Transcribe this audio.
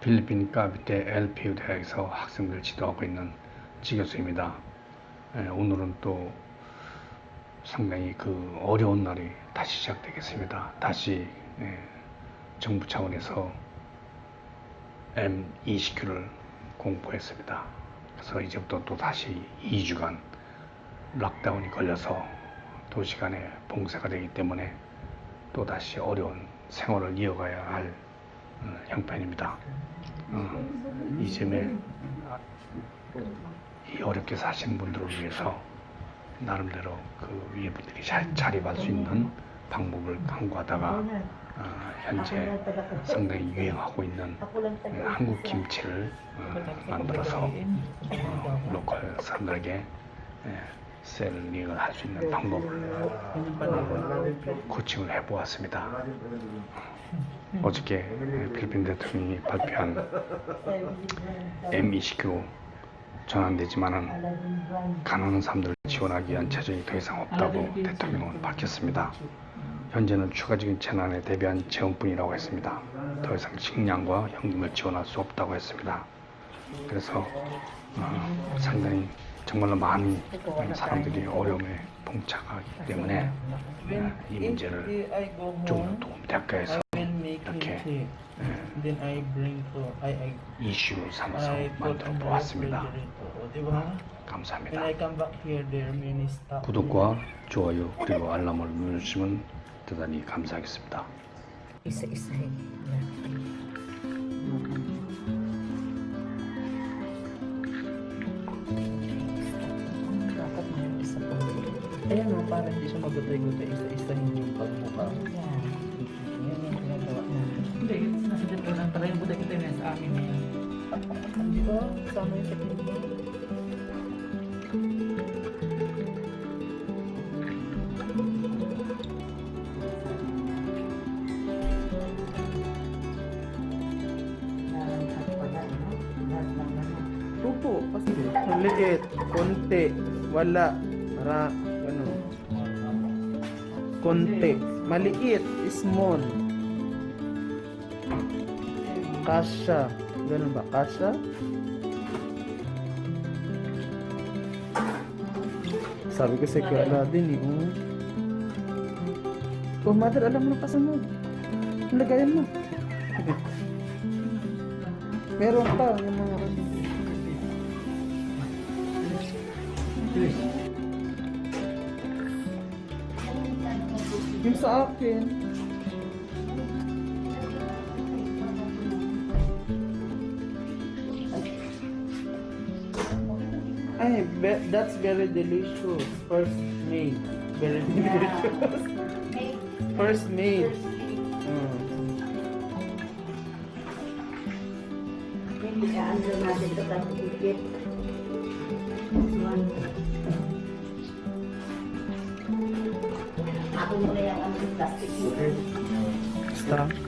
필리핀 까비테 LPU 대학에서 학생들 지도하고 있는 지교수입니다. 예, 오늘은 또 상당히 그 어려운 날이 다시 시작되겠습니다. 다시 예, 정부 차원에서 M20Q를 공포했습니다. 그래서 이제부터 또 다시 2주간 락다운이 걸려서 도시간의 봉쇄가 되기 때문에 또 다시 어려운 생활을 이어가야 할 어, 형편입니다. 어, 이 점에 이 어렵게 사시는 분들을 위해서 나름대로 그 위에 분들이 잘 자립할 수 있는 방법을 강구하다가 어, 현재 상당히 유행하고 있는 어, 한국 김치를 어, 만들어서 어, 로컬 사람들에게 예, 셀링을 할 수 있는 방법을 코칭을 해보았습니다. 어저께 필리핀 대통령이 발표한 M29 전환되지만은 가난한 사람들을 지원하기 위한 재정이 더 이상 없다고 대통령은 밝혔습니다. 현재는 추가적인 재난에 대비한 재원뿐이라고 했습니다. 더 이상 식량과 현금을 지원할 수 없다고 했습니다. 그래서 어, 상당히 정말로 많은 사람들이 어려움에 봉착하기 때문에 어, 이 문제를 좀 더 도움되게 해서 이렇게 Then I bring to I I 이슈 삼아서 I 만들어 on the 보았습니다. refrigerator, di ba? When 감사합니다. I come back here, there are many stuff. 구독과 좋아요 그리고 알람을 눌러주시면 대단히 감사하겠습니다. Isa-isahin. Dapat may isa pa. Ayan o, para hindi siya magutay-gutay, isa-isahin yung pagbuka. Yan. Yan yung ginagawa niya. Hindi, nasa dito lang pala yung buday kita na sa amin na yun. Hindi ba? Kasama yung ng ano. Opo, kasi maliit, konti, wala, para, ano, konti, maliit, small, kasha, ganun ba, kasha? Sabi ko sa Kuya Aladdin eh, oh. Oh, mother, alam mo na kasunod. Lagayan mo. Meron pa, yung mga Yung sa akin. Ay, be- that's very delicious. First made. Very delicious. First made. Mm. Hindi ka ano natin ito kasi ikit. Ako muna yung ano, plastic. Stop.